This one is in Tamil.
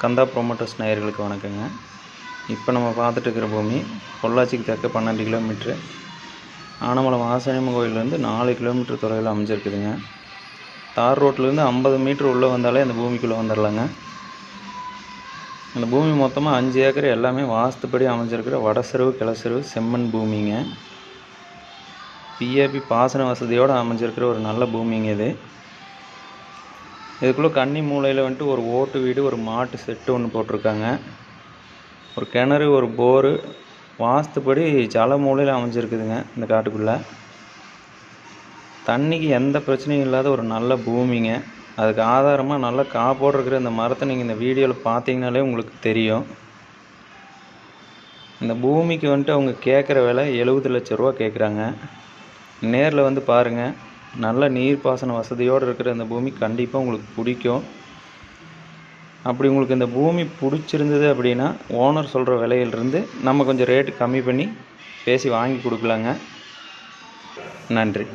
கந்தா ப்ரோமோட்டர்ஸ் நேயர்களுக்கு வணக்கங்க. இப்போ நம்ம பார்த்துட்டு இருக்கிற பூமி பொள்ளாச்சிக்கு தெற்க பன்னெண்டு கிலோமீட்ரு ஆனமலை மாசாணியம்மன் கோயிலேருந்து நாலு கிலோமீட்டர் தொலைவில் அமைஞ்சிருக்குதுங்க. தார் ரோட்லேருந்து ஐம்பது மீட்ரு உள்ளே வந்தாலே அந்த பூமிக்குள்ளே வந்துடலாங்க. அந்த பூமி மொத்தமாக அஞ்சு ஏக்கர் எல்லாமே வாஸ்துப்படி அமைஞ்சிருக்கிற வடசெருவு கிளசெருவு செம்மண் பூமிங்க. பிஏபி பாசன வசதியோடு அமைஞ்சிருக்கிற ஒரு நல்ல பூமிங்க இது. இதுக்குள்ளே கன்னி மூலையில் வந்துட்டு ஒரு ஓட்டு வீடு ஒரு மாட்டு செட்டு ஒன்று போட்டிருக்காங்க. ஒரு கிணறு ஒரு போரு வாஸ்துப்படி ஜல மூலையில் அமைஞ்சிருக்குதுங்க இந்த காட்டுக்குள்ளே. தண்ணிக்கு எந்த பிரச்சனையும் இல்லாத ஒரு நல்ல பூமிங்க. அதுக்கு ஆதாரமாக நல்லா காப்போடு இருக்கிற இந்த மரத்தை நீங்கள் இந்த வீடியோவில் பார்த்தீங்கனாலே உங்களுக்கு தெரியும். இந்த பூமிக்கு வந்துட்டு அவங்க கேட்குற விலை எழுபது லட்ச ரூபா கேட்குறாங்க நேரில் வந்து பாருங்கள் நல்ல நீர்ப்பாசன வசதியோடு இருக்கிற இந்த பூமி கண்டிப்பாக உங்களுக்கு பிடிக்கும். அப்படி உங்களுக்கு இந்த பூமி பிடிச்சிருந்தது அப்படின்னா ஓனர் சொல்கிற விலையிலிருந்து நம்ம கொஞ்சம் ரேட்டு கம்மி பண்ணி பேசி வாங்கி கொடுக்கலாங்க. நன்றி.